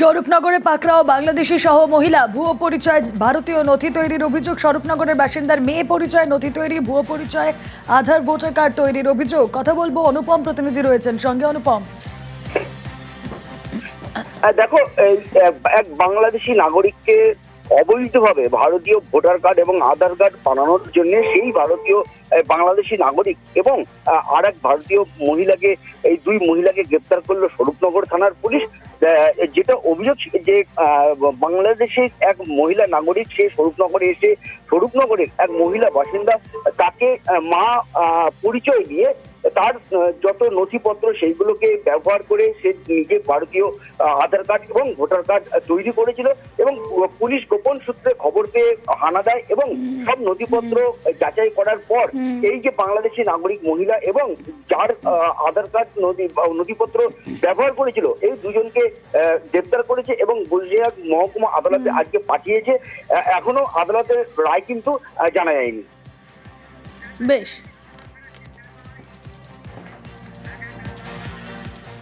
স্বরূপনগরে পাকড়াও বাংলাদেশি সহ মহিলা ভুয়ো পরিচয় ভারতীয় নথি তৈরির অভিযোগ। স্বরূপনগরের বাসিন্দার মেয়ে পরিচয়, নথি তৈরি, ভুয়ো পরিচয়, আধার, ভোটার কার্ড তৈরির অভিযোগ। কথা বলব, অনুপম প্রতিনিধি রয়েছেন। সঙ্গে অনুপম। দেখো এক বাংলাদেশি নাগরিককে অবৈধভাবে ভারতীয় ভোটার কার্ড এবং আধার কার্ড বানানোর জন্য সেই ভারতীয় বাংলাদেশি নাগরিক এবং আর এক ভারতীয় মহিলাকে, এই দুই মহিলাকে গ্রেপ্তার করল স্বরূপনগর থানার পুলিশ। যেটা অভিযোগ যে বাংলাদেশের এক মহিলা নাগরিক সে স্বরূপনগরে এসে, স্বরূপনগরের এক মহিলা বাসিন্দা, তাকে মা পরিচয় দিয়ে তার যত নথিপত্র সেইগুলোকে ব্যবহার করে সে নিজে ভারতীয় আধার কার্ড এবং ভোটার কার্ড তৈরি করেছিল এবং পুলিশ গোপন সূত্রে খবর পেয়ে হানা দেয় এবং সব নথিপত্র যাচাই করার পর এই যে বাংলাদেশি নাগরিক মহিলা এবং যার আধার কার্ড নথিপত্র ব্যবহার করেছিল এই দুজনকে গ্রেপ্তার করেছে এবং বলজিয়া মহকুমা আদালতে আজকে পাঠিয়েছে। এখনও আদালতের রায় কিন্তু জানা যায়নি। বেশ।